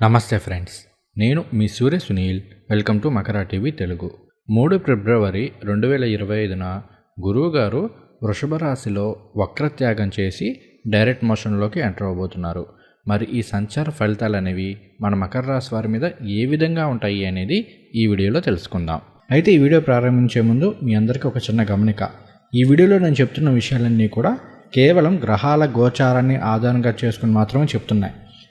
నమస్తే ఫ్రెండ్స్ నేను మీ Surya Sunil welcome to Makara TV Telugu. మూడు ఫిబ్రవరి రెండు వేల ఇరవై ఐదున గురువుగారు వృషభ రాశిలో వక్రత్యాగం చేసి డైరెక్ట్ మోషన్లోకి ఎంటర్ అవబోతున్నారు మరి ఈ సంచార ఫలితాలు అనేవి మన మకర రాశి వారి మీద ఏ విధంగా ఉంటాయి అనేది ఈ వీడియోలో తెలుసుకుందాం. అయితే ఈ వీడియో ప్రారంభించే ముందు మీ అందరికీ ఒక చిన్న గమనిక. ఈ వీడియోలో నేను చెప్తున్న విషయాలన్నీ కూడా కేవలం గ్రహాల గోచారాన్ని ఆధారంగా చేసుకుని మాత్రమే చెప్తున్నాయి.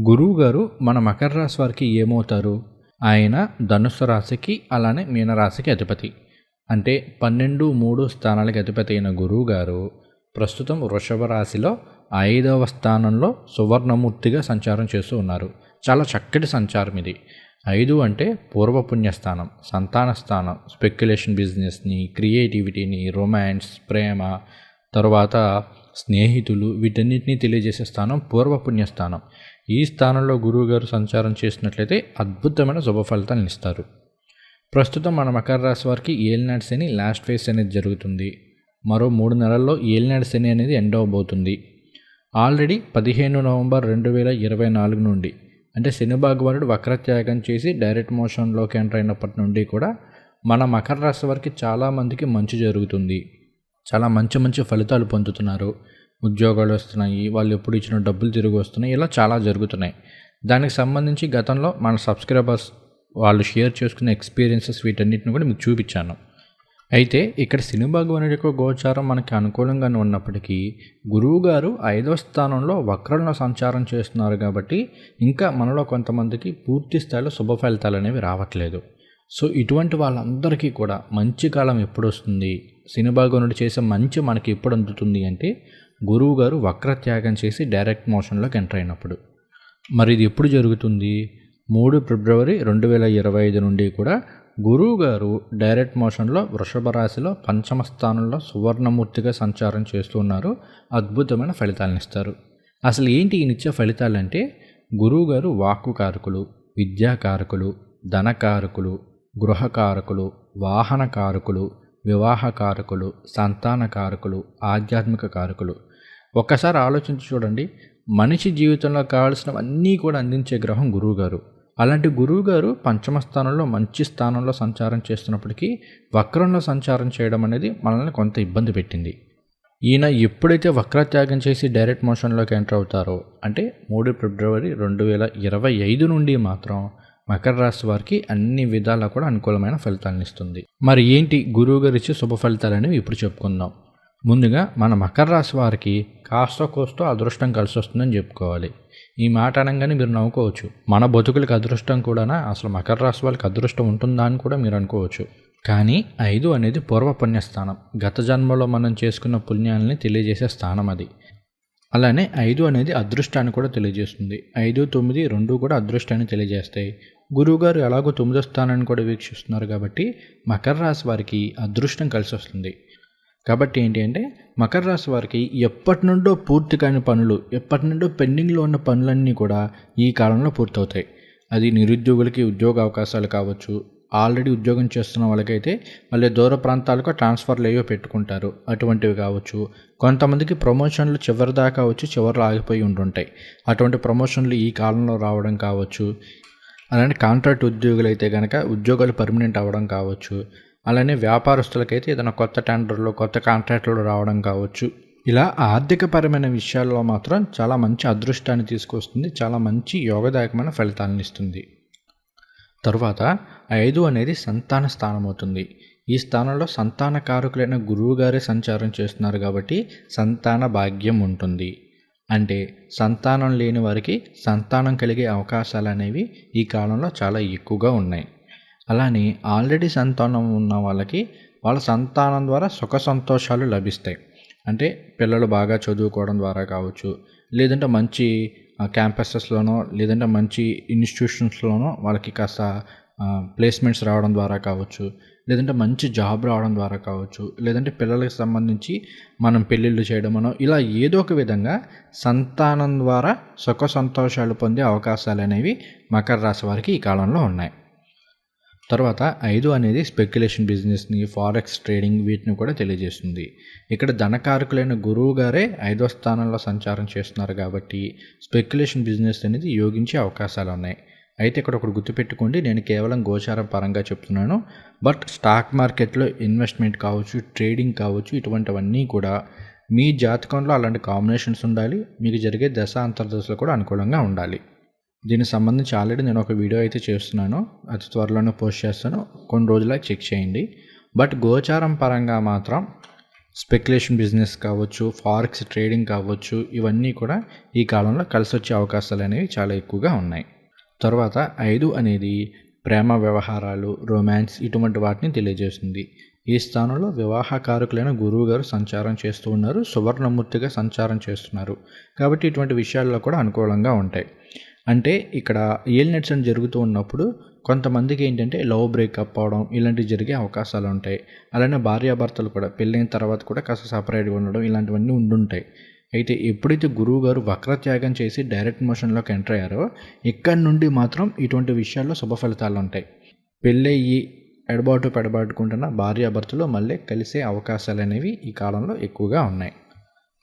గురువు గారు మన మకర రాశి వారికి ఏమవుతారు? ఆయన ధనుస్సు రాశికి అలానే మీనరాశికి అధిపతి. అంటే పన్నెండు మూడు స్థానాలకి అధిపతి అయిన గురువు గారు ప్రస్తుతం వృషభ రాశిలో ఐదవ స్థానంలో సువర్ణమూర్తిగా సంచారం చేస్తూ ఉన్నారు. చాలా చక్కటి సంచారం ఇది. ఐదు అంటే పూర్వపుణ్యస్థానం సంతాన స్థానం స్పెక్యులేషన్ బిజినెస్ని క్రియేటివిటీని రొమాన్స్ ప్రేమ తర్వాత స్నేహితులు వీటన్నిటిని తెలియజేసే స్థానం పూర్వపుణ్యస్థానం ఈ స్థానంలో గురువుగారు సంచారం చేసినట్లయితే అద్భుతమైన శుభ ఫలితాలను ఇస్తారు. ప్రస్తుతం మన మకర రాశి వారికి ఏలినాడు శని లాస్ట్ ఫేస్ అనేది జరుగుతుంది. మరో మూడు నెలల్లో ఏలినాడు శని అనేది ఎండ్ అవబోతుంది. ఆల్రెడీ పదిహేను నవంబర్ రెండు వేల ఇరవై నాలుగు నుండి అంటే శని భగవానుడు వక్రత్యాగం చేసి డైరెక్ట్ మోషన్లోకి ఎంటర్ అయినప్పటి నుండి కూడా మన మకర రాశి వారికి చాలామందికి మంచి జరుగుతుంది. చాలా మంచి మంచి ఫలితాలు పొందుతున్నారు. ఉద్యోగాలు వస్తున్నాయి వాళ్ళు ఎప్పుడు ఇచ్చిన డబ్బులు తిరిగి వస్తున్నాయి ఇలా చాలా జరుగుతున్నాయి. దానికి సంబంధించి గతంలో మన సబ్స్క్రైబర్స్ వాళ్ళు షేర్ చేసుకున్న ఎక్స్పీరియన్సెస్ వీటన్నిటిని కూడా మీకు చూపించాను. అయితే ఇక్కడ శని భగవానుడి యొక్క గోచారం మనకి అనుకూలంగానే ఉన్నప్పటికీ గురువు గారు ఐదవ స్థానంలో వక్రంలో సంచారం చేస్తున్నారు కాబట్టి ఇంకా మనలో కొంతమందికి పూర్తి స్థాయిలో శుభ ఫలితాలు అనేవి రావట్లేదు. సో ఇటువంటి వాళ్ళందరికీ కూడా మంచి కాలం ఎప్పుడు వస్తుంది? శని భగవానుడు చేసే మంచి మనకి ఎప్పుడు అందుతుంది అంటే గురువు గారు వక్రత్యాగం చేసి డైరెక్ట్ మోషన్లోకి ఎంటర్ అయినప్పుడు. మరి ఇది ఎప్పుడు జరుగుతుంది? మూడు ఫిబ్రవరి రెండు వేల ఇరవై ఐదు నుండి కూడా గురువు గారు డైరెక్ట్ మోషన్లో వృషభ రాశిలో పంచమ స్థానంలో సువర్ణమూర్తిగా సంచారం చేస్తున్నారు అద్భుతమైన ఫలితాలను ఇస్తారు. అసలు ఏంటి ఈ నిత్య ఫలితాలు అంటే వాక్కు కారకులు విద్యాకారకులు ధనకారకులు గృహకారకులు వాహన కారకులు వివాహ కారకులు సంతాన కారకులు ఆధ్యాత్మిక కారకులు ఒక్కసారి ఆలోచించి చూడండి. మనిషి జీవితంలో కావాల్సినవన్నీ కూడా అందించే గ్రహం గురువుగారు. అలాంటి గురువుగారు పంచమ స్థానంలో మంచి స్థానంలో సంచారం చేస్తున్నప్పటికీ వక్రంలో సంచారం చేయడం అనేది మనల్ని కొంత ఇబ్బంది పెట్టింది. ఈయన ఎప్పుడైతే వక్రత్యాగం చేసి డైరెక్ట్ మోషన్లోకి ఎంటర్ అవుతారో అంటే మూడు ఫిబ్రవరి రెండు వేల ఇరవై ఐదు నుండి మాత్రం మకర రాశి వారికి అన్ని విధాలా కూడా అనుకూలమైన ఫలితాలను ఇస్తుంది. మరి ఏంటి గురువుగారు ఇచ్చే శుభ ఫలితాలు అనేవి ఇప్పుడు చెప్పుకుందాం. ముందుగా మన మకర రాశి వారికి కాస్త కోస్తో అదృష్టం కలిసి వస్తుందని చెప్పుకోవాలి. ఈ మాట అనగానే మీరు నవ్వుకోవచ్చు. మన బతుకులకి అదృష్టం కూడా అసలు మకర రాశి వాళ్ళకి అదృష్టం ఉంటుందా అని కూడా మీరు అనుకోవచ్చు. కానీ ఐదు అనేది పూర్వ పుణ్యస్థానం గత జన్మలో మనం చేసుకున్న పుణ్యాలని తెలియజేసే స్థానం అది. అలానే ఐదు అనేది అదృష్టాన్ని కూడా తెలియజేస్తుంది. ఐదు తొమ్మిది రెండు కూడా అదృష్టాన్ని తెలియజేస్తాయి. గురువుగారు ఎలాగో తొమ్మిదో స్థానాన్ని కూడా వీక్షిస్తున్నారు కాబట్టి మకర రాశి వారికి అదృష్టం కలిసి వస్తుంది కాబట్టి ఏంటి అంటే మకర రాశి వారికి ఎప్పటి నుండో పూర్తి కాని పనులు ఎప్పటి నుండో పెండింగ్లో ఉన్న పనులన్నీ కూడా ఈ కాలంలో పూర్తవుతాయి. అది నిరుద్యోగులకి ఉద్యోగ అవకాశాలు కావచ్చు ఆల్రెడీ ఉద్యోగం చేస్తున్న వాళ్ళకైతే మళ్ళీ దూర ప్రాంతాలకు ట్రాన్స్ఫర్లు అయ్యో పెట్టుకుంటారు. అటువంటివి కావచ్చు కొంతమందికి ప్రమోషన్లు చివరి దాకా వచ్చి చివరిలో ఆగిపోయి ఉంటుంటాయి అటువంటి ప్రమోషన్లు ఈ కాలంలో రావడం కావచ్చు అలాంటి కాంట్రాక్ట్ ఉద్యోగులు అయితే కనుక ఉద్యోగాలు పర్మనెంట్ అవ్వడం కావచ్చు అలానే వ్యాపారస్తులకైతే ఏదైనా కొత్త టెండర్లు కొత్త కాంట్రాక్టులు రావడం కావచ్చు. ఇలా ఆర్థికపరమైన విషయాల్లో మాత్రం చాలా మంచి అదృష్టాన్ని తీసుకొస్తుంది చాలా మంచి యోగదాయకమైన ఫలితాలను ఇస్తుంది. తరువాత ఐదు అనేది సంతాన స్థానం అవుతుంది ఈ స్థానంలో సంతాన కారకులైన గురువుగారే సంచారం చేస్తున్నారు కాబట్టి సంతాన భాగ్యం ఉంటుంది. అంటే సంతానం లేని వారికి సంతానం కలిగే అవకాశాలు అనేవి ఈ కాలంలో చాలా ఎక్కువగా ఉన్నాయి. అలానే ఆల్రెడీ సంతానం ఉన్న వాళ్ళకి వాళ్ళ సంతానం ద్వారా సుఖ సంతోషాలు లభిస్తాయి. అంటే పిల్లలు బాగా చదువుకోవడం ద్వారా కావచ్చు లేదంటే మంచి క్యాంపసెస్లోనో లేదంటే మంచి ఇన్స్టిట్యూషన్స్లోనో వాళ్ళకి కాస్త ప్లేస్మెంట్స్ రావడం ద్వారా కావచ్చు లేదంటే మంచి జాబ్ రావడం ద్వారా కావచ్చు లేదంటే పిల్లలకి సంబంధించి మనం పెళ్ళిళ్ళు చేయడమనో ఇలా ఏదో ఒక విధంగా సంతానం ద్వారా సుఖ సంతోషాలు పొందే అవకాశాలు అనేవి మకర రాశి వారికి ఈ కాలంలో ఉన్నాయి. తర్వాత ఐదు అనేది స్పెక్యులేషన్ బిజినెస్ని ఫారెక్స్ ట్రేడింగ్ వీటిని కూడా తెలియజేస్తుంది. ఇక్కడ ధనకారకులైన గురువు గారే ఐదో స్థానంలో సంచారం చేస్తున్నారు కాబట్టి స్పెక్యులేషన్ బిజినెస్ అనేది యోగించే అవకాశాలు ఉన్నాయి. అయితే ఇక్కడ ఒకటి గుర్తుపెట్టుకోండి నేను కేవలం గోచారం పరంగా చెప్తున్నాను. బట్ స్టాక్ మార్కెట్లో ఇన్వెస్ట్మెంట్ కావచ్చు ట్రేడింగ్ కావచ్చు ఇటువంటివన్నీ కూడా మీ జాతకంలో అలాంటి కాంబినేషన్స్ ఉండాలి. మీకు జరిగే దశ అంతర్దశలు కూడా అనుకూలంగా ఉండాలి. దీనికి సంబంధించి ఆల్రెడీ నేను ఒక వీడియో అయితే చేస్తున్నాను. అతి త్వరలోనే పోస్ట్ చేస్తాను. కొన్ని రోజులకు చెక్ చేయండి. బట్ గోచారం పరంగా మాత్రం స్పెక్యులేషన్ బిజినెస్ కావచ్చు ఫారెక్స్ ట్రేడింగ్ కావచ్చు ఇవన్నీ కూడా ఈ కాలంలో కలిసి వచ్చే అవకాశాలు అనేవి చాలా ఎక్కువగా ఉన్నాయి. తర్వాత ఐదు అనేది ప్రేమ వ్యవహారాలు రొమాన్స్ ఇటువంటి వాటిని తెలియజేస్తుంది. ఈ స్థానంలో వివాహకారకులైన గురువు గారు సంచారం చేస్తూ ఉన్నారు. సువర్ణమూర్తిగా సంచారం చేస్తున్నారు. కాబట్టి ఇటువంటి విషయాల్లో కూడా అనుకూలంగా ఉంటాయి. అంటే ఇక్కడ ఏలినట్స్ అని జరుగుతూ ఉన్నప్పుడు కొంతమందికి ఏంటంటే లవ్ బ్రేకప్ అవడం ఇలాంటివి జరిగే అవకాశాలు ఉంటాయి. అలానే భార్యాభర్తలు కూడా పెళ్ళైన తర్వాత కూడా కాస్త సపరేట్గా ఉండడం ఇలాంటివన్నీ ఉండుంటాయి. అయితే ఎప్పుడైతే గురువు గారు వక్రత్యాగం చేసి డైరెక్ట్ మోషన్లోకి ఎంటర్ అయ్యారో ఇక్కడ నుండి మాత్రం ఇటువంటి విషయాల్లో శుభ ఫలితాలు ఉంటాయి. పెళ్ళయ్యి ఎడబాటు పెడబాటుకుంటున్న భార్యాభర్తలు మళ్ళీ కలిసే అవకాశాలు అనేవి ఈ కాలంలో ఎక్కువగా ఉన్నాయి.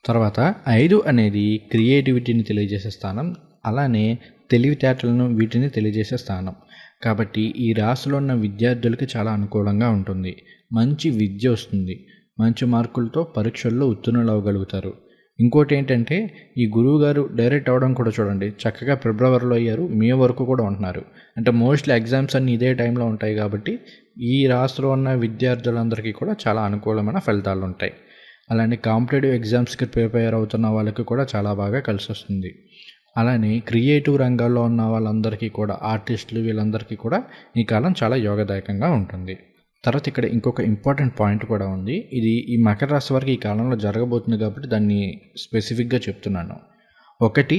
తర్వాత ఐదు అనేది క్రియేటివిటీని తెలియజేసే స్థానం అలానే తెలివితేటలను వీటిని తెలియజేసే స్థానం. కాబట్టి ఈ రాశిలో ఉన్న విద్యార్థులకి చాలా అనుకూలంగా ఉంటుంది. మంచి విద్య వస్తుంది. మంచి మార్కులతో పరీక్షల్లో ఉత్తీర్ణులు అవ్వగలుగుతారు. ఇంకోటి ఏంటంటే ఈ గురువు గారు డైరెక్ట్ అవ్వడం కూడా చూడండి. చక్కగా ఫిబ్రవరిలో అయ్యారు. మే వరకు కూడా ఉంటున్నారు. అంటే మోస్ట్లీ ఎగ్జామ్స్ అన్నీ ఇదే టైంలో ఉంటాయి కాబట్టి ఈ రాశిలో ఉన్న విద్యార్థులందరికీ కూడా చాలా అనుకూలమైన ఫలితాలు ఉంటాయి అలానే కాంపిటేటివ్ ఎగ్జామ్స్కి ప్రిపేర్ అవుతున్న వాళ్ళకి కూడా చాలా బాగా కలిసి వస్తుంది అలానే క్రియేటివ్ రంగాల్లో ఉన్న వాళ్ళందరికీ కూడా ఆర్టిస్టులు వీళ్ళందరికీ కూడా ఈ కాలం చాలా యోగదాయకంగా ఉంటుంది. తర్వాత ఇక్కడ ఇంకొక ఇంపార్టెంట్ పాయింట్ కూడా ఉంది. ఇది ఈ మకర రాశి వారికి ఈ కాలంలో జరగబోతుంది కాబట్టి దాన్ని స్పెసిఫిక్గా చెప్తున్నాను. ఒకటి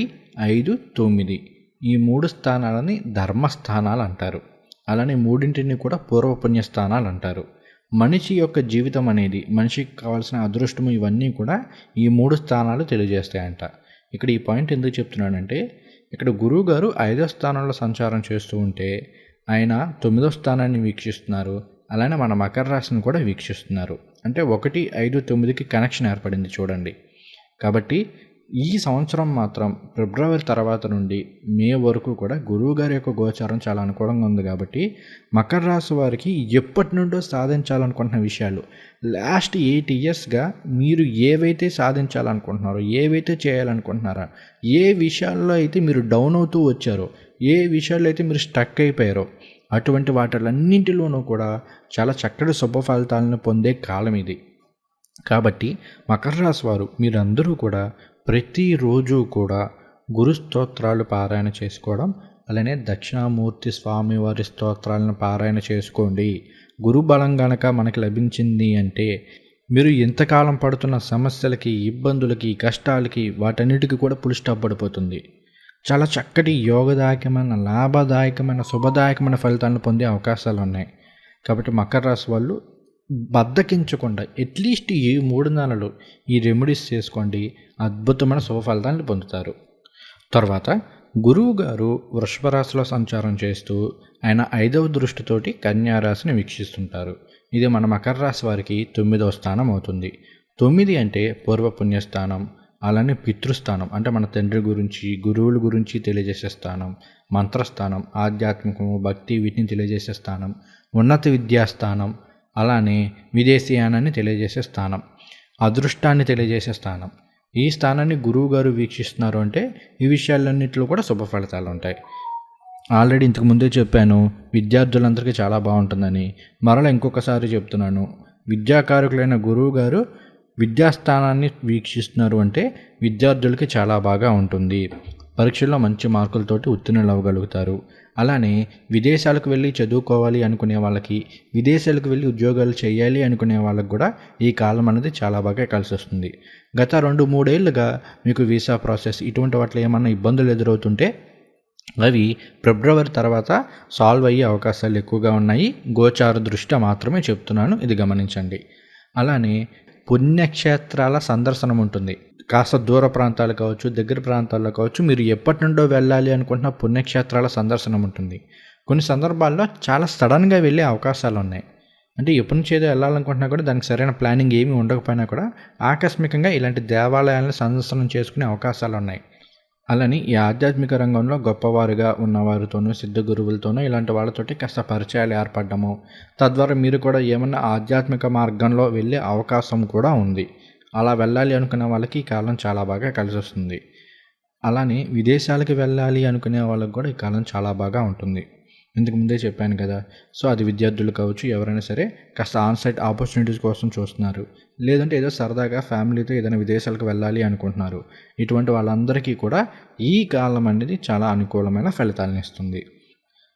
ఐదు తొమ్మిది ఈ మూడు స్థానాలని ధర్మస్థానాలు అంటారు. అలానే మూడింటిని కూడా పూర్వపుణ్య స్థానాలు అంటారు. మనిషి యొక్క జీవితం అనేది మనిషికి కావాల్సిన అదృష్టము ఇవన్నీ కూడా ఈ మూడు స్థానాలు తెలియజేస్తాయంట. ఇక్కడ ఈ పాయింట్ ఎందుకు చెప్తున్నానంటే ఇక్కడ గురువు గారు ఐదో స్థానంలో సంచారం చేస్తూ ఉంటే ఆయన తొమ్మిదో స్థానాన్ని వీక్షిస్తున్నారు. అలానే మన మకర రాశిని కూడా వీక్షిస్తున్నారు. అంటే ఒకటి ఐదు తొమ్మిదికి కనెక్షన్ ఏర్పడింది చూడండి. కాబట్టి ఈ సంవత్సరం మాత్రం ఫిబ్రవరి తర్వాత నుండి మే వరకు కూడా గురువు గారి యొక్క గోచారం చాలా అనుకూలంగా ఉంది కాబట్టి మకర రాశి వారికి ఎప్పటి నుండో సాధించాలనుకుంటున్న విషయాలు. లాస్ట్ ఎయిట్ ఇయర్స్గా మీరు ఏవైతే సాధించాలనుకుంటున్నారో ఏవైతే చేయాలనుకుంటున్నారో ఏ విషయాల్లో అయితే మీరు డౌన్ అవుతూ వచ్చారో ఏ విషయాల్లో అయితే మీరు స్టక్ అయిపోయారో అటువంటి వాటిలన్నింటిలోనూ కూడా చాలా చక్కటి శుభ ఫలితాలను పొందే కాలం ఇది. కాబట్టి మకర రాశి వారు మీరందరూ కూడా ప్రతిరోజు కూడా గురుస్తోత్రాలు పారాయణ చేసుకోవడం అలానే దక్షిణామూర్తి స్వామివారి స్తోత్రాలను పారాయణ చేసుకోండి. గురు బలం గనక మనకి లభించింది అంటే మీరు ఎంతకాలం పడుతున్న సమస్యలకి ఇబ్బందులకి కష్టాలకి వాటన్నిటికీ కూడా పులి స్టాప్ పడిపోతుంది. చాలా చక్కటి యోగదాయకమైన లాభదాయకమైన శుభదాయకమైన ఫలితాలను పొందే అవకాశాలు ఉన్నాయి కాబట్టి మకర రాశి వాళ్ళు బద్దకించకుండా అట్లీస్ట్ ఈ మూడు నెలలు ఈ రెమెడీస్ చేసుకోండి. అద్భుతమైన శుభఫలితాన్ని పొందుతారు. తర్వాత గురువు గారు వృషభరాశిలో సంచారం చేస్తూ ఆయన ఐదవ దృష్టితోటి కన్యారాశిని వీక్షిస్తుంటారు. ఇది మన మకర రాశి వారికి తొమ్మిదవ స్థానం అవుతుంది. తొమ్మిది అంటే పూర్వపుణ్యస్థానం అలానే పితృస్థానం అంటే మన తండ్రి గురించి గురువుల గురించి తెలియజేసే స్థానం మంత్రస్థానం ఆధ్యాత్మికము భక్తి వీటిని తెలియజేసే స్థానం ఉన్నత విద్యాస్థానం అలానే విదేశీయానాన్ని తెలియజేసే స్థానం అదృష్టాన్ని తెలియజేసే స్థానం. ఈ స్థానాన్ని గురువుగారు వీక్షిస్తున్నారు అంటే ఈ విషయాలన్నింటిలో కూడా శుభ ఫలితాలు ఉంటాయి. ఆల్రెడీ ఇంతకు ముందే చెప్పాను విద్యార్థులందరికీ చాలా బాగుంటుందని. మరలా ఇంకొకసారి చెప్తున్నాను విద్యాకారకులైన గురువు గారు విద్యాస్థానాన్ని వీక్షిస్తున్నారు అంటే విద్యార్థులకి చాలా బాగా ఉంటుంది. పరీక్షల్లో మంచి మార్కులతోటి ఉత్తీర్ణులు అవ్వగలుగుతారు. అలానే విదేశాలకు వెళ్ళి చదువుకోవాలి అనుకునే వాళ్ళకి విదేశాలకు వెళ్ళి ఉద్యోగాలు చేయాలి అనుకునే వాళ్ళకి కూడా ఈ కాలం అనేది చాలా బాగా కలిసి వస్తుంది గత రెండు మూడేళ్ళుగా మీకు వీసా ప్రాసెస్ ఇటువంటి వాటిలో ఏమన్నా ఇబ్బందులు ఎదురవుతుంటే అవి ఫిబ్రవరి తర్వాత సాల్వ్ అయ్యే అవకాశాలు ఎక్కువగా ఉన్నాయి. గోచార దృష్ట్యా మాత్రమే చెప్తున్నాను. ఇది గమనించండి. అలానే పుణ్యక్షేత్రాల సందర్శనం ఉంటుంది. కాస్త దూర ప్రాంతాలు కావచ్చు దగ్గర ప్రాంతాల్లో కావచ్చు మీరు ఎప్పటి నుండో వెళ్ళాలి అనుకుంటున్న పుణ్యక్షేత్రాల సందర్శనం ఉంటుంది. కొన్ని సందర్భాల్లో చాలా సడన్గా వెళ్ళే అవకాశాలు ఉన్నాయి. అంటే ఎప్పటి నుంచి ఏదో వెళ్ళాలనుకుంటున్నా కూడా దానికి సరైన ప్లానింగ్ ఏమీ ఉండకపోయినా కూడా ఆకస్మికంగా ఇలాంటి దేవాలయాలను సందర్శనం చేసుకునే అవకాశాలు ఉన్నాయి. అలాని ఈ ఆధ్యాత్మిక రంగంలో గొప్పవారుగా ఉన్నవారితోనూ సిద్ధ గురువులతోనూ ఇలాంటి వాళ్ళతోటి కాస్త పరిచయాలు ఏర్పడము తద్వారా మీరు కూడా ఏమన్నా ఆధ్యాత్మిక మార్గంలో వెళ్ళే అవకాశం కూడా ఉంది. అలా వెళ్ళాలి అనుకునే వాళ్ళకి ఈ కాలం చాలా బాగా కలిసి వస్తుంది అలానే విదేశాలకు వెళ్ళాలి అనుకునే వాళ్ళకి కూడా ఈ కాలం చాలా బాగా ఉంటుంది. ఇంతకు ముందే చెప్పాను కదా. సో అది విద్యార్థులు కావచ్చు ఎవరైనా సరే కాస్త ఆన్సైట్ ఆపర్చునిటీస్ కోసం చూస్తున్నారు. లేదంటే ఏదో సరదాగా ఫ్యామిలీతో ఏదైనా విదేశాలకు వెళ్ళాలి అనుకుంటున్నారు. ఇటువంటి వాళ్ళందరికీ కూడా ఈ కాలం అనేది చాలా అనుకూలమైన ఫలితాలను ఇస్తుంది.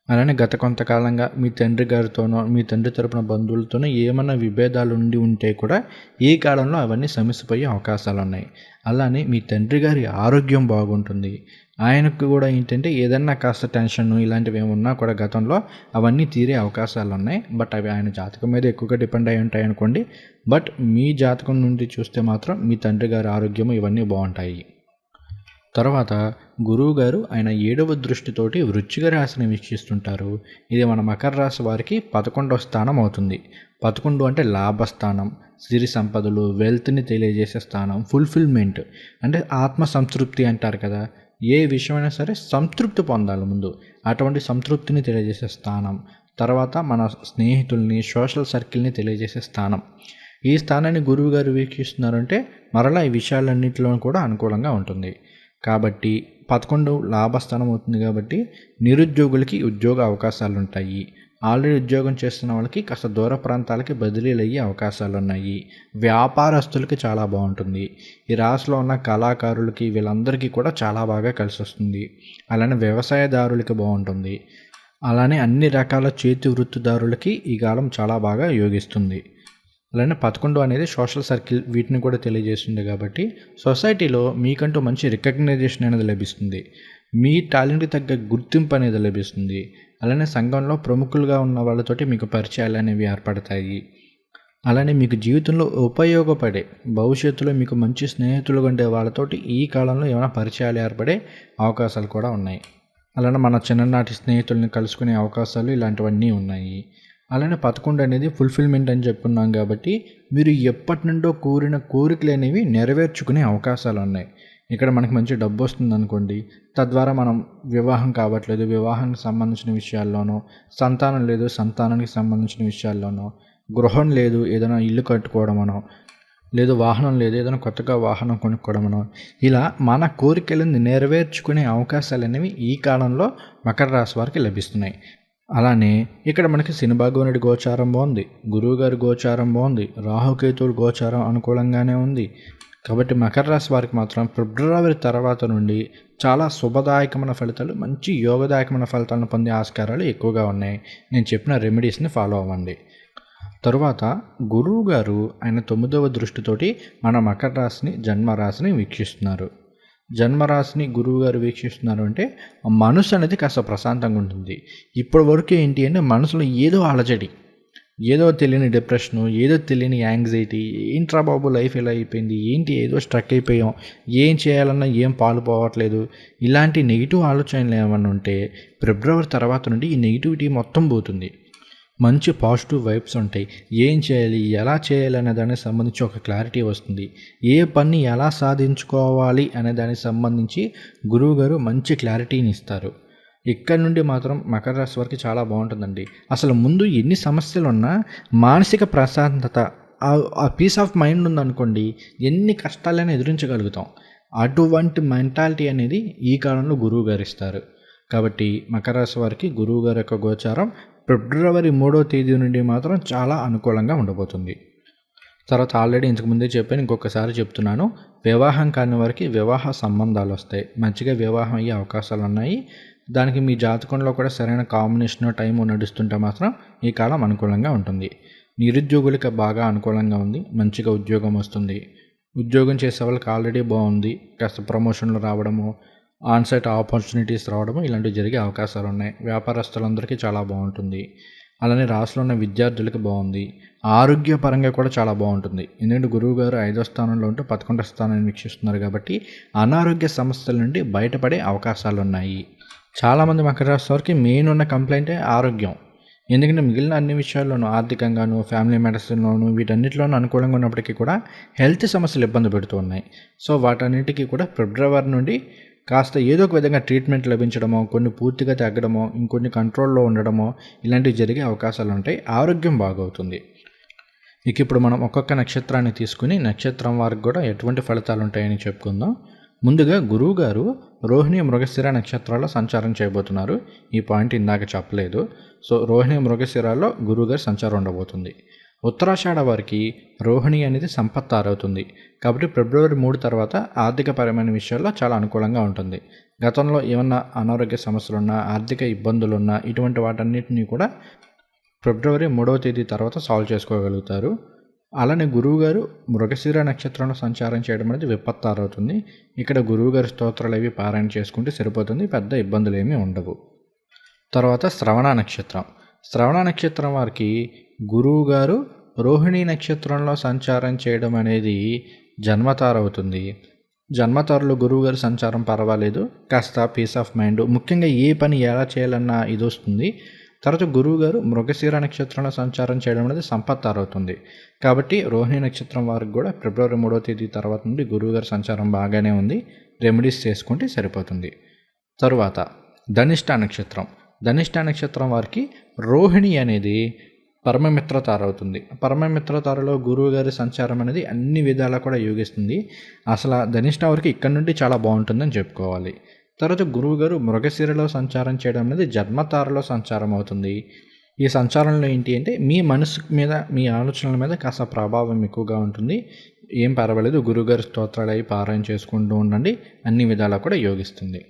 అలానే గత కొంతకాలంగా మీ తండ్రి గారితోనో మీ తండ్రి తరపున బంధువులతోనో ఏమైనా విభేదాలు ఉండి ఉంటే కూడా ఈ కాలంలో అవన్నీ సమస్యపోయే అవకాశాలు ఉన్నాయి అలానే మీ తండ్రి గారి ఆరోగ్యం బాగుంటుంది. ఆయనకు కూడా ఏంటంటే ఏదన్నా కాస్త టెన్షన్ ఇలాంటివి ఏమున్నా కూడా గతంలో అవన్నీ తీరే అవకాశాలు ఉన్నాయి. బట్ అవి ఆయన జాతకం మీద ఎక్కువగా డిపెండ్ అయి ఉంటాయి అనుకోండి. బట్ మీ జాతకం నుండి చూస్తే మాత్రం మీ తండ్రి గారి ఆరోగ్యం ఇవన్నీ బాగుంటాయి. తర్వాత గురువు గారు ఆయన ఏడవ దృష్టితోటి వృచ్చిక రాశిని వీక్షిస్తుంటారు. ఇది మన మకర రాశి వారికి పదకొండవ స్థానం అవుతుంది. పదకొండు అంటే లాభస్థానం సిరి సంపదలు వెల్త్ని తెలియజేసే స్థానం ఫుల్ఫిల్మెంట్ అంటే ఆత్మ సంతృప్తి అంటారు కదా. ఏ విషయమైనా సరే సంతృప్తి పొందాలి ముందు. అటువంటి సంతృప్తిని తెలియజేసే స్థానం. తర్వాత మన స్నేహితుల్ని సోషల్ సర్కిల్ని తెలియజేసే స్థానం. ఈ స్థానాన్ని గురువు గారు వీక్షిస్తున్నారంటే మరలా ఈ విషయాలన్నింటిలో కూడా అనుకూలంగా ఉంటుంది. కాబట్టి పదకొండు లాభస్థానం అవుతుంది కాబట్టి నిరుద్యోగులకి ఉద్యోగ అవకాశాలు ఉంటాయి ఆల్రెడీ ఉద్యోగం చేస్తున్న వాళ్ళకి కాస్త దూర ప్రాంతాలకి బదిలీలు అయ్యే అవకాశాలు ఉన్నాయి వ్యాపారస్తులకి చాలా బాగుంటుంది. ఈ రాశిలో ఉన్న కళాకారులకి వీళ్ళందరికీ కూడా చాలా బాగా కలిసి వస్తుంది అలానే వ్యవసాయదారులకి బాగుంటుంది. అలానే అన్ని రకాల చేతి వృత్తిదారులకి ఈ కాలం చాలా బాగా యోగిస్తుంది. అలానే పదకొండు అనేది సోషల్ సర్కిల్ వీటిని కూడా తెలియజేస్తుంది కాబట్టి సొసైటీలో మీకంటూ మంచి రికగ్నైజేషన్ అనేది లభిస్తుంది. మీ టాలెంట్కి తగ్గ గుర్తింపు అనేది లభిస్తుంది. అలానే సంఘంలో ప్రముఖులుగా ఉన్న వాళ్ళతోటి మీకు పరిచయాలు అనేవి ఏర్పడతాయి. అలానే మీకు జీవితంలో ఉపయోగపడే భవిష్యత్తులో మీకు మంచి స్నేహితులు ఉండే వాళ్ళతోటి ఈ కాలంలో ఏమైనా పరిచయాలు ఏర్పడే అవకాశాలు కూడా ఉన్నాయి. అలానే మన చిన్ననాటి స్నేహితుల్ని కలుసుకునే అవకాశాలు ఇలాంటివన్నీ ఉన్నాయి. అలానే పదకొండు అనేది ఫుల్ఫిల్మెంట్ అని చెప్పుకున్నాం కాబట్టి మీరు ఎప్పటి నుండో కోరిన కోరికలు అనేవి నెరవేర్చుకునే అవకాశాలు ఉన్నాయి. ఇక్కడ మనకి మంచి డబ్బు వస్తుంది అనుకోండి తద్వారా మనం వివాహం కావట్లేదు వివాహానికి సంబంధించిన విషయాల్లోనో సంతానం లేదు సంతానానికి సంబంధించిన విషయాల్లోనో గృహం లేదు ఏదైనా ఇల్లు కట్టుకోవడమనో లేదు వాహనం లేదు ఏదైనా కొత్తగా వాహనం కొనుక్కోవడమనో ఇలా మన కోరికలను నెరవేర్చుకునే అవకాశాలు అనేవి ఈ కాలంలో మకర రాశి వారికి లభిస్తున్నాయి. అలానే ఇక్కడ మనకి శనిభాగవనుడి గోచారం బాగుంది గురువుగారి గోచారం బాగుంది రాహుకేతువుల గోచారం అనుకూలంగానే ఉంది కాబట్టి మకర రాశి వారికి మాత్రం ఫిబ్రవరి తర్వాత నుండి చాలా శుభదాయకమైన ఫలితాలు మంచి యోగదాయకమైన ఫలితాలను పొందే ఆస్కారాలు ఎక్కువగా ఉన్నాయి. నేను చెప్పిన రెమెడీస్ని ఫాలో అవ్వండి. తరువాత గురువు గారు ఆయన తొమ్మిదవ దృష్టితోటి మన మకర రాశిని జన్మరాశిని వీక్షిస్తున్నారు. జన్మరాశిని గురువు గారు వీక్షిస్తున్నారు అంటే మనసు అనేది కాస్త ప్రశాంతంగా ఉంటుంది. ఇప్పటి వరకు ఏంటి అంటే మనసులో ఏదో అలజడి ఏదో తెలియని డిప్రెషను ఏదో తెలియని యాంగ్జైటీ ఏంట్రా బాబు లైఫ్ ఎలా అయిపోయింది ఏంటి ఏదో స్ట్రక్ అయిపోయాం ఏం చేయాలన్నా ఏం పాలు పోవట్లేదు. ఇలాంటి నెగిటివ్ ఆలోచనలు ఏమన్నా ఉంటే ఫిబ్రవరి తర్వాత నుండి ఈ నెగిటివిటీ మొత్తం పోతుంది. మంచి పాజిటివ్ వైబ్స్ ఉంటాయి. ఏం చేయాలి ఎలా చేయాలి అనే దానికి సంబంధించి ఒక క్లారిటీ వస్తుంది. ఏ పని ఎలా సాధించుకోవాలి అనే దానికి సంబంధించి గురువుగారు మంచి క్లారిటీని ఇస్తారు. ఇక్కడ నుండి మాత్రం మకర రాశి వారికి చాలా బాగుంటుందండి. అసలు ముందు ఎన్ని సమస్యలు ఉన్నా మానసిక ప్రశాంతత ఆ పీస్ ఆఫ్ మైండ్ ఉందనుకోండి ఎన్ని కష్టాలైనా ఎదురించగలుగుతాం. అటువంటి మెంటాలిటీ అనేది ఈ కాలంలో గురువు గారు ఇస్తారు. కాబట్టి మకర రాశి వారికి గురువు గారి యొక్క గోచారం ఫిబ్రవరి మూడో తేదీ నుండి మాత్రం చాలా అనుకూలంగా ఉండబోతుంది. తర్వాత ఆల్రెడీ ఇంతకు ముందే చెప్పాను ఇంకొకసారి చెప్తున్నాను. వివాహం కాని వారికి వివాహ సంబంధాలు వస్తాయి. మంచిగా వివాహం అయ్యే అవకాశాలు ఉన్నాయి. దానికి మీ జాతకంలో కూడా సరైన కాంబినేషన్ టైము నడుస్తుంటే మాత్రం ఈ కాలం అనుకూలంగా ఉంటుంది. నిరుద్యోగులకి బాగా అనుకూలంగా ఉంది. మంచిగా ఉద్యోగం వస్తుంది. ఉద్యోగం చేసే వాళ్ళకి ఆల్రెడీ బాగుంది. కాస్త ప్రమోషన్లు రావడము ఆన్సైట్ ఆపర్చునిటీస్ రావడము ఇలాంటివి జరిగే అవకాశాలు ఉన్నాయి. వ్యాపారస్తులందరికీ చాలా బాగుంటుంది. అలానే రాష్ట్రంలో ఉన్న విద్యార్థులకి బాగుంది. ఆరోగ్యపరంగా కూడా చాలా బాగుంటుంది. ఎందుకంటే గురువు గారు ఐదో స్థానంలో ఉంటూ పదకొండో స్థానాన్ని వీక్షిస్తున్నారు కాబట్టి అనారోగ్య సమస్యల నుండి బయటపడే అవకాశాలు ఉన్నాయి. చాలామంది మకర రాశి వారికి మెయిన్ ఉన్న కంప్లైంటే ఆరోగ్యం. ఎందుకంటే మిగిలిన అన్ని విషయాల్లోనూ ఆర్థికంగాను ఫ్యామిలీ మెడిసిన్లోను వీటన్నిటిలోనూ అనుకూలంగా ఉన్నప్పటికీ కూడా హెల్త్ సమస్యలు ఇబ్బంది పెడుతూ ఉన్నాయి. సో వాటన్నిటికీ కూడా ఫిబ్రవరి నుండి కాస్త ఏదో ఒక విధంగా ట్రీట్మెంట్ లభించడమో కొన్ని పూర్తిగా తగ్గడమో ఇంకొన్ని కంట్రోల్లో ఉండడమో ఇలాంటివి జరిగే అవకాశాలు ఉంటాయి. ఆరోగ్యం బాగవుతుంది. ఇక ఇప్పుడు మనం ఒక్కొక్క నక్షత్రాన్ని తీసుకుని నక్షత్రం వారికి కూడా ఎటువంటి ఫలితాలు ఉంటాయని చెప్పుకుందాం. ముందుగా గురువు గారు రోహిణి మృగశిర నక్షత్రాల్లో సంచారం చేయబోతున్నారు. ఈ పాయింట్ ఇందాక చెప్పలేదు. సో రోహిణి మృగశిరాల్లో గురువుగారు సంచారం ఉండబోతుంది. ఉత్తరాషాఢ వారికి రోహిణి అనేది సంపత్ ఆరవుతుంది. కాబట్టి ఫిబ్రవరి మూడు తర్వాత ఆర్థికపరమైన విషయాల్లో చాలా అనుకూలంగా ఉంటుంది. గతంలో ఏమన్నా అనారోగ్య సమస్యలున్నా ఆర్థిక ఇబ్బందులున్నా ఇటువంటి వాటన్నిటిని కూడా ఫిబ్రవరి మూడవ తేదీ తర్వాత సాల్వ్ చేసుకోగలుగుతారు. అలానే గురువుగారు మృగశిర నక్షత్రంలో సంచారం చేయడం అనేది విపత్తారవుతుంది. ఇక్కడ గురువుగారి స్తోత్రాలు అవి పారాయణ చేసుకుంటే సరిపోతుంది పెద్ద ఇబ్బందులు ఏమీ ఉండవు. తర్వాత శ్రవణ నక్షత్రం. శ్రవణ నక్షత్రం వారికి గురువుగారు రోహిణీ రోహిణి నక్షత్రంలో సంచారం చేయడం అనేది జన్మతారవుతుంది. జన్మతారులో గురువు గారి సంచారం పర్వాలేదు కాస్త పీస్ ఆఫ్ మైండ్ ముఖ్యంగా ఏ పని ఎలా చేయాలన్నా ఇది వస్తుంది. తరచు గురువు గారు మృగశిర నక్షత్రంలో సంచారం చేయడం అనేది సంపత్తారవుతుంది. కాబట్టి రోహిణి నక్షత్రం వారికి కూడా ఫిబ్రవరి మూడవ తేదీ తర్వాత నుండి గురువు గారి సంచారం బాగానే ఉంది. రెమెడీస్ చేసుకుంటే సరిపోతుంది. తరువాత ధనిష్ట నక్షత్రం. ధనిష్ట నక్షత్రం వారికి రోహిణి అనేది పరమమిత్ర తార అవుతుంది పరమమిత్ర తారలో గురువు గారి సంచారం అనేది అన్ని విధాలా కూడా యోగిస్తుంది. అసలు ధనిష్ట వారికి ఇక్కడ నుండి చాలా బాగుంటుందని చెప్పుకోవాలి. తర్వాత గురువు గారు మృగశిరలో సంచారం చేయడం అనేది జన్మతారలో సంచారం అవుతుంది. ఈ సంచారంలో ఏంటి అంటే మీ మనసు మీద మీ ఆలోచనల మీద కాస్త ప్రభావం ఎక్కువగా ఉంటుంది. ఏం పర్వాలేదు గురుగారి స్తోత్రాలు అవి పారాయణ చేసుకుంటూ ఉండండి. అన్ని విధాలా కూడా యోగిస్తుంది.